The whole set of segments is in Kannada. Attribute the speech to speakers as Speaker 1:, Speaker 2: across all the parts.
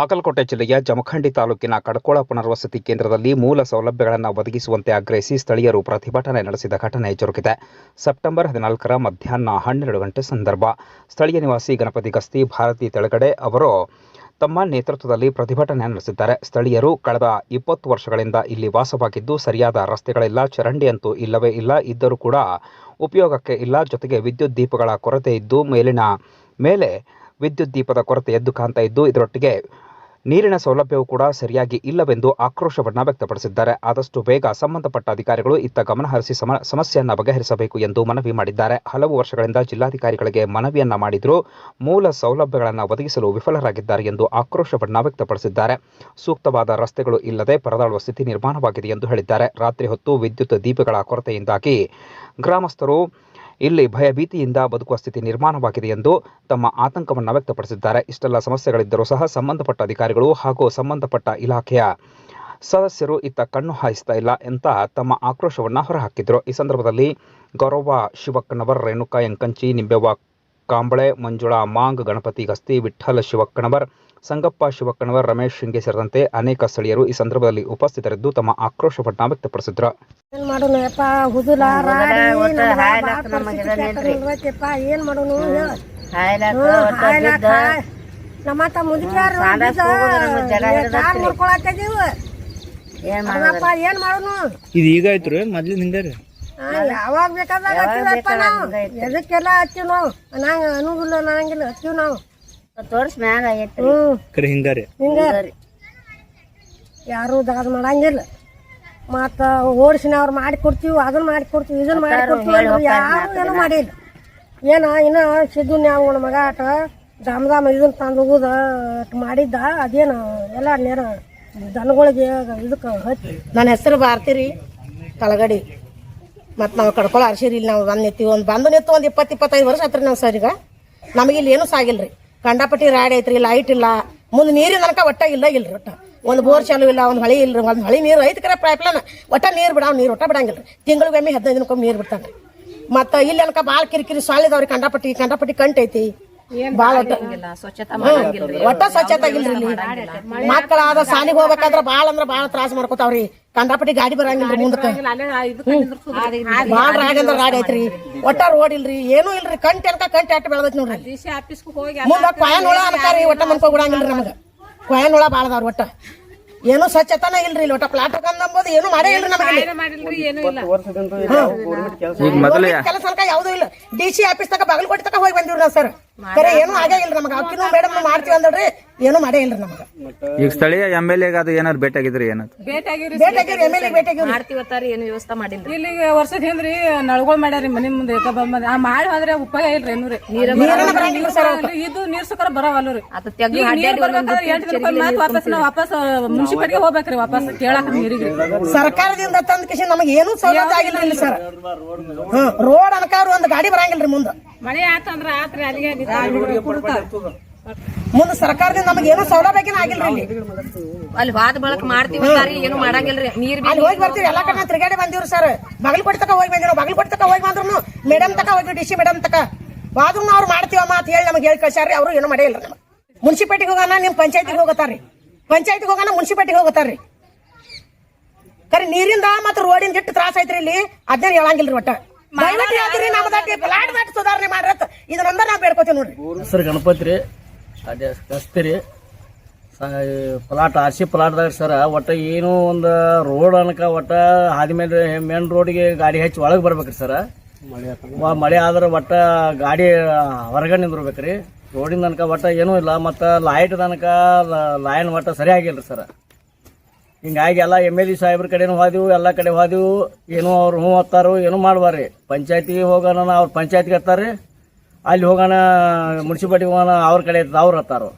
Speaker 1: ಬಾಗಲಕೋಟೆ ಜಿಲ್ಲೆಯ ಜಮಖಂಡಿ ತಾಲೂಕಿನ ಕಡಕೋಳ ಪುನರ್ವಸತಿ ಕೇಂದ್ರದಲ್ಲಿ ಮೂಲ ಸೌಲಭ್ಯಗಳನ್ನು ಒದಗಿಸುವಂತೆ ಆಗ್ರಹಿಸಿ ಸ್ಥಳೀಯರು ಪ್ರತಿಭಟನೆ ನಡೆಸಿದ ಘಟನೆ ಜರುಗಿದೆ. ಸೆಪ್ಟೆಂಬರ್ ಹದಿನಾಲ್ಕರ ಮಧ್ಯಾಹ್ನ ಹನ್ನೆರಡು ಗಂಟೆ ಸಂದರ್ಭ. ಸ್ಥಳೀಯ ನಿವಾಸಿ ಗಣಪತಿ ಗಸ್ತಿ, ಭಾರತಿ ತೆಳಗಡೆ ಅವರು ತಮ್ಮ ನೇತೃತ್ವದಲ್ಲಿ ಪ್ರತಿಭಟನೆ ನಡೆಸಿದ್ದಾರೆ. ಸ್ಥಳೀಯರು ಕಳೆದ ಇಪ್ಪತ್ತು ವರ್ಷಗಳಿಂದ ಇಲ್ಲಿ ವಾಸವಾಗಿದ್ದು, ಸರಿಯಾದ ರಸ್ತೆಗಳಿಲ್ಲ, ಚರಂಡಿ ಅಂತೂ ಇಲ್ಲವೇ ಇಲ್ಲ, ಇದ್ದರೂ ಕೂಡ ಉಪಯೋಗಕ್ಕೆ ಇಲ್ಲ. ಜೊತೆಗೆ ವಿದ್ಯುತ್ ದೀಪಗಳ ಕೊರತೆ ಇದ್ದು, ಮೇಲಿನ ಮೇಲೆ ವಿದ್ಯುತ್ ದೀಪದ ಕೊರತೆ ಎದ್ದು ಕಾಣ್ತಾ ಇದ್ದು, ಇದರೊಟ್ಟಿಗೆ ನೀರಿನ ಸೌಲಭ್ಯವೂ ಕೂಡ ಸರಿಯಾಗಿ ಇಲ್ಲವೆಂದು ಆಕ್ರೋಶವನ್ನು ವ್ಯಕ್ತಪಡಿಸಿದ್ದಾರೆ. ಆದಷ್ಟು ಬೇಗ ಸಂಬಂಧಪಟ್ಟ ಅಧಿಕಾರಿಗಳು ಇತ್ತ ಗಮನಹರಿಸಿ ಸಮ, ಸಮಸ್ಯೆಯನ್ನು ಬಗೆಹರಿಸಬೇಕು ಎಂದು ಮನವಿ ಮಾಡಿದ್ದಾರೆ. ಹಲವು ವರ್ಷಗಳಿಂದ ಜಿಲ್ಲಾಧಿಕಾರಿಗಳಿಗೆ ಮನವಿಯನ್ನ ಮಾಡಿದರೂ. ಮೂಲ ಸೌಲಭ್ಯಗಳನ್ನು ಒದಗಿಸಲು ವಿಫಲರಾಗಿದ್ದಾರೆ ಎಂದು ಆಕ್ರೋಶವನ್ನು ವ್ಯಕ್ತಪಡಿಸಿದ್ದಾರೆ. ಸೂಕ್ತವಾದ ರಸ್ತೆಗಳು ಇಲ್ಲದೆ ಪರದಾಡುವ ಸ್ಥಿತಿ ನಿರ್ಮಾಣವಾಗಿದೆ ಎಂದು ಹೇಳಿದ್ದಾರೆ. ರಾತ್ರಿ ಹೊತ್ತು ವಿದ್ಯುತ್ ದೀಪಗಳ ಕೊರತೆಯಿಂದಾಗಿ ಗ್ರಾಮಸ್ಥರು ಇಲ್ಲಿ ಭಯಭೀತಿಯಿಂದ ಬದುಕುವ ಸ್ಥಿತಿ ನಿರ್ಮಾಣವಾಗಿದೆ ಎಂದು ತಮ್ಮ ಆತಂಕವನ್ನು ವ್ಯಕ್ತಪಡಿಸಿದ್ದಾರೆ. ಇಷ್ಟೆಲ್ಲ ಸಮಸ್ಯೆಗಳಿದ್ದರೂ ಸಹ ಸಂಬಂಧಪಟ್ಟ ಅಧಿಕಾರಿಗಳು ಹಾಗೂ ಸಂಬಂಧಪಟ್ಟ ಇಲಾಖೆಯ ಸದಸ್ಯರು ಇತ್ತ ಕಣ್ಣು ಹಾಯಿಸ್ತಾ ಇಲ್ಲ ಅಂತ ತಮ್ಮ ಆಕ್ರೋಶವನ್ನು ಹೊರಹಾಕಿದ್ರು. ಈ ಸಂದರ್ಭದಲ್ಲಿ ಗೌರವ ಶಿವಕ್ಕನವರ್, ರೇಣುಕಾ, ಎಂಕಂಚಿ, ನಿಂಬೆವ್ವ ಕಾಂಬಳೆ ಮಂಜುಳಾ ಮಾಂಗ್ ಗಣಪತಿ ಗಸ್ತಿ ವಿಠ್ಠಲ ಶಿವಕ್ಕಣವರ್ ಸಂಗಪ್ಪ ಶಿವಕ್ಕಣವರ್ ರಮೇಶ್ ಶಿಂಗೆ ಸೇರಿದಂತೆ ಅನೇಕ ಸ್ಥಳೀಯರು ಈ ಸಂದರ್ಭದಲ್ಲಿ ಉಪಸ್ಥಿತರಿದ್ದು ತಮ್ಮ ಆಕ್ರೋಶವನ್ನು ವ್ಯಕ್ತಪಡಿಸಿದರು.
Speaker 2: ಏನ್ ಮಾಡೋನು
Speaker 3: ಇದು ಈಗ ಆಯ್ತು ರೀ ಮೊದ್ಲಿನ ಹಿಂಗ ರೀ.
Speaker 2: ಆ, ಯಾವಾಗ ಬೇಕಾದಾಗ ಹಚ್ಚಿವಪ್ಪ ನಾವು. ಎದಕ್ಕೆಲ್ಲ ಹಚ್ಚಿವ್ ನಾವು? ನಂಗೆ ಅನುಗುಲ್ಲ ನಂಗಿಲ್ಲ ಹಚ್ಚಿವ್ ನಾವು.
Speaker 4: ತೋರ್ಸ್ ಮ್ಯಾಗ
Speaker 3: ಐತಿ ಹಿಂಗಾರಿ
Speaker 2: ಹಿಂಗಾರಿ. ಯಾರು ದಾದ ಮಾಡಂಗಿಲ್ಲ. ಮತ್ತ ಓಡಿಸಿನವ್ರು ಮಾಡಿ ಕೊಡ್ತೀವಿ ಅದನ್ನ ಮಾಡಿ ಕೊಡ್ತೀವಿ ಇದನ್ನ ಮಾಡಿ ಕೊಡ್ತೀವಿ ಅಂದ್ರೆ ಯಾರು ಏನೂ ಮಾಡಿಲ್ಲ. ಏನ ಇನ್ನ ಸಿದ್ದು ನಾವು ಮಗ ಆಟ ದಾಮ ದಾಮ ಇದನ್ನ ತಂದು ಹೋಗುದ ಅಟ್ ಮಾಡಿದ್ದ ಅದೇನ ಎಲ್ಲ ನೇರ ದನಗಳಿಗೆ ಇದಕ್ಕೆ ಹಚ್ಚಿ
Speaker 5: ನನ್ನ ಹೆಸರು ಬಾರ್ತಿರಿ ಕಲಗಡಿ ಮತ್ತು ನಾವು ಕಡ್ಕೊಳ ಅರ್ಶಿರಿ ಇಲ್ಲಿ, ನಾವು ಬಂದು ನಿಂತೀವಿ ಒಂದು ಬಂದು ನಿಂತು ಒಂದು ಇಪ್ಪತ್ತು ಇಪ್ಪತ್ತೈದು ವರ್ಷ ಆತ್ರಿ ನಾವು ಸರ್ ಈಗ. ನಮಗೆ ಇಲ್ಲಿ ಏನೂ ಸಾಗಿಲ್ಲ ರೀ ಕಂಡಪಟ್ಟಿ ರಾಡಿ ಐತ್ರಿ ಲೈಟ್ ಇಲ್ಲ. ಮುಂದೆ ನೀರಿನ ತನಕ ಒಟ್ಟ ಇಲ್ಲ ಇಲ್ಲ ರೀ ಒಟ್ಟ. ಒಂದು ಬೋರ್ ಚಾಲು ಇಲ್ಲ, ಒಂದು ಹಳಿ ಇಲ್ಲ ಒಂದು ಹಳಿ ನೀರು ಐತಿ ಕರೆ ಪೈಪ್ಲೈನ್ ಒಟ್ಟ ನೀರು ಬಿಡಾವ್, ನೀರು ಒಟ್ಟ ಬಿಡಂಗಿಲ್ಲ ರೀ ತಿಂಗಳಿಗೊಮ್ಮೆ ಹದಿನೈದು ದಿನಕ್ಕೊಮ್ಮೆ ನೀರು ಬಿಡ್ತಾನೆ ಮತ್ತೆ ಮತ್ತು ಇಲ್ಲಿ ಅನ್ಕ ಭಾಳ ಕಿರಿಕಿರಿ ಸಾಲಿದವ್ರಿ ಕಂಡಪಟ್ಟಿ. ಕಂಡಪಟ್ಟಿ ಕಂಟೈತಿ ಭಾಳ ಒಟ್ಟ ಸ್ವಚ್ಛತೆ ಆಗಿಲ್ರಿ ಮಕ್ಕಳಾದ ಸಾಲಿಗೆ ಹೋಗ್ಬೇಕಾದ್ರ ಬಾಳ ಅಂದ್ರ ಬಾಳ ತ್ರಾಸ ಮಾಡ್ಕೋತಾವ್ರಿ. ಕಂದಾಪಟ್ಟಿ ಗಾಡಿ ಬರಂಗಿಲ್ರಿ ಮುಂದಕ್ಕೆ. ಬಾಳ ರಾಗಂದ್ರ ಅಂದ್ರ ರಾಡಿ ಐತ್ರಿ ಒಟ್ಟ ರೋಡ್ ಇಲ್ರಿ ಏನೂ ಇಲ್ರಿ. ಕಂಟಿ ಅನ್ಕ ಕಂಟಿ ಅಟ್ಟ ಬೆಳದೈತಿ ನೋಡ್ರಿ. ಮುಂದ ಹುಳ ಅನ್ಕಾರಿ ಒಟ್ಟ ಮನ್ಕೋ ಬಿಡಂಗಿಲ್ರಿ ನಮಗ. ಕೊಯನೊಳ ಭಾಳ ಅದಾವ್ರಿ ಒಟ್ಟ. ಏನು ಸ್ವಚ್ಛತನ ಇಲ್ರಿ ಇಲ್ಲಿ ಒಟ್ಟ. ಪ್ಲಾಟ್ ಕಂದಂಬೋದು ಏನು ಮಾಡೇ ಇಲ್ರಿ ನಮಗೆ ಕೆಲಸ ಅನ್ಕ ಯಾವ್ದು ಇಲ್ಲ. ಡಿ ಸಿ ಆಫೀಸ್ ತಕ ಬಾಗಲಕೋಟೆ ತಕ ಹೋಗಿ ಬಂದಿವ್ರಿ ನಾವು ಸರ್ ಕರೆ ಏನು ಆಗೇ ನಮಗೆ. ನಮಗ ಅಕ್ಕಿನೂ ಮೇಡಮ್ ಮಾಡ್ತೀವಿ ಅಂದ್ರಿ ಏನು ಮಾಡೇ ಇಲ್ರಿ ನಮಗೆ.
Speaker 3: ಈಗ ಸ್ಥಳೀಯ ಎಂ ಎಲ್ ಎಗ ಅದು ಏನಾದ್ರು ಭೇಟಿ ಆಗಿದ್ರಿ ಏನದು
Speaker 5: ಭೇಟಿಯಾಗಿರಿ ಎಂ ಎಲ್ ಎ ಭೇಟಿಯಾಗಿರಿ
Speaker 4: ಮಾಡ್ತೀವತ್ತಾರ ಏನು ವ್ಯವಸ್ಥೆ ಮಾಡಿಲ್ರಿ.
Speaker 6: ಇಲ್ಲಿಗೆ ವರ್ಷದ ಹಿಂದ್ರಿ ನಳಗೊಳ್ ಮಾಡ್ಯಾರಿ ಮನಿ ಮುಂದೆ ಬಂದ್ ಆ ಮಾಡಿ ಹೋದ್ರೆ ಉಪಯೋಗ ಇಲ್ರಿ ಏನು ರೀ
Speaker 5: ಸರ್
Speaker 6: ಇದು ನೀರ್ ಸುಕರ ಬರವಲ್ಲ ರೀ
Speaker 4: ಅದು ತೆಗ್ದು ಅಡ್ಡಾಡಿ
Speaker 6: ಎಂಟು ವಾಪಸ್ ನಾವು ವಾಪಸ್ ಮುನ್ಸಿಪಾಲಿಟಿಗೆ ಹೋಗ್ಬೇಕ್ರಿ ವಾಪಸ್ ಕೇಳಾಕ ನೀರಿಗೆ.
Speaker 5: ಸರ್ಕಾರದಿಂದ ತಂದ ಕಿಶಿ ನಮಗೆ ಏನು ಸೌಲಭ್ಯ ಆಗಿಲ್ಲ ಇಲ್ಲಿ ಸರ್. ರೋಡ್ ಅನ್ಕಾರ ಒಂದ್ ಗಾಡಿ ಬರಂಗಿಲ್ರಿ ಮುಂದ.
Speaker 6: ಮಳೆ ಆತಂದ್ರ ಆತ್ರಿ ಅಲ್ಲಿಗೆ
Speaker 5: ಮುಂದ ಸರ್ಕಾರದಿಂದ ನಮಗೆ ಏನೋ ಸೌಲಭ್ಯ ಆಗಿಲ್ರಿ ಇಲ್ಲಿ.
Speaker 4: ಅಲ್ಲಿ ವಾದ ಬಳಕ ಸರ್ ಏನು ಮಾಡಂಗಿಲ್ರಿ. ನೀರ್
Speaker 5: ಅಲ್ಲಿ ಹೋಗಿ ಬರ್ತೀವಿ ಎಲ್ಲಾ ಕಡೆ ತಿರುಗಾಡಿ ಬಂದಿವ್ರಿ ಸರ್ ಬಗಲ್ ಕೊಡ್ತಕ ಹೋಗಿ ಬಂದಿರೋ ಬಗಲ್ ಕೊಡ್ತಕ ಹೋಗಿ ಬಂದ್ರು ಮೇಡಮ್ ತಕ ಹೋಗಿ ಡಿ ಸಿ ಮೇಡಮ್ ತಕ. ವಾದ್ರು ಅವ್ರು ಮಾಡ್ತೀವಮ್ಮ ಅಂತ ಹೇಳಿ ನಮಗೆ ಹೇಳಿ ಕಳ್ಸ್ಯಾರ್ರಿ ಅವರು ಏನು ಮಾಡೇ ಇಲ್ರಿ ನಮಗೆ. ಮುನ್ಸಿಪಾಲ್ಟಿಗೆ ಹೋಗೋಣ ನಿಮ್ ಪಂಚಾಯತಿಗೆ ಹೋಗತಾರ್ರಿ ಪಂಚಾಯತಿಗೆ ಹೋಗೋಣ ಮುನ್ಸಿಪಾಲ್ಟಿಗೆ ಹೋಗತಾರ್ರಿ ಕರೆ ನೀರಿಂದ ಮತ್ತೆ ರೋಡಿಂದ ಇಟ್ಟು ತ್ರಾಸ ಐತ್ರಿ ಇಲ್ಲಿ ಅದನ್ನ ಹೇಳಂಗಿಲ್ರಿ ಒಟ್ಟ. ದಯವಿಟ್ಟು ಹೇಳ್ತೀರಿ ನಮ್ದಾಟಿ ಪ್ಲಾಟ್ ದಾಟಿ ಸುಧಾರಣೆ ಮಾಡ್ರತ್. ಇದು ನಂಬರ್ ನಾವು ಬೇಡ್ಕೋತೀವಿ ನೋಡ್ರಿ.
Speaker 7: ಹೆಸರು ಗಣಪತಿ ರೀ ಅದೇ ಕಸ್ತಿ ರೀ ಪ್ಲಾಟ್ ಆರ್ ಸಿ ಪ್ಲಾಟ್ದಾಗ ಸರ್ ಒಟ್ಟು ಏನೋ ಒಂದು ರೋಡ್ ಅನ್ಕ ಒಟ್ಟ ಹಾದಿ ಮೇಲೆ ಮೇನ್ ರೋಡ್ಗೆ ಗಾಡಿ ಹಚ್ಚಿ ಒಳಗೆ ಬರ್ಬೇಕ್ರಿ ಸರ್. ಮಳೆ ಆದ್ರೆ ಒಟ್ಟ ಗಾಡಿ ಹೊರಗೆ ನಿಂದಿರ್ಬೇಕ್ರಿ. ರೋಡಿನ ತನಕ ಒಟ್ಟ ಏನೂ ಇಲ್ಲ ಮತ್ತು ಲೈಟ್ ತನಕ ಲೈನ್ ಒಟ್ಟ ಸರಿಯಾಗಿಲ್ಲ ಆಗಿಲ್ರಿ ಸರ. ಹಿಂಗಾಗಿ ಎಲ್ಲ ಎಂ ಎಲ್ ಎ ಸಾಹೇಬ್ರ ಕಡೆನೂ ಹೋದೆವು ಎಲ್ಲ ಕಡೆ ಹೋದೆವು. ಏನೋ ಅವ್ರು ಹ್ಞೂ ಹತ್ತಾರು ಏನೂ ಮಾಡ್ಬಾರ್ರಿ. ಪಂಚಾಯತಿಗೆ ಹೋಗೋಣ ಅವ್ರು ಪಂಚಾಯತ್ಗೆ ಹತ್ತಾರ್ರಿ. ಅಲ್ಲಿ ಹೋಗೋಣ ಮುನ್ಸಿಪಾಲ್ಟಿಗೆ ಹೋಗೋಣ ಅವ್ರ ಕಡೆ ಅವ್ರು ಹತ್ತಾರು.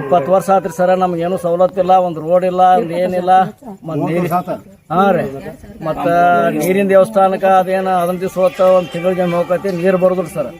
Speaker 7: ಇಪ್ಪತ್ತು ವರ್ಷ ಆತ್ರಿ ಸರ ನಮ್ಗೇನು ಸವಲತ್ತು ಇಲ್ಲ ಒಂದು ರೋಡ್ ಇಲ್ಲ ಒಂದು ಏನಿಲ್ಲ ಮತ್ತೆ ನೀರು ಹಾಂ ರೀ. ಮತ್ತು ನೀರಿನ ದೇವಸ್ಥಾನಕ್ಕೆ ಅದೇನು ಅದನ್ನ ದಿವಸ ಹೋಗ್ತಾ ಒಂದು ಜನ ಹೋಗತಿ ನೀರು ಬರೋದ್ರಿ ಸರ್.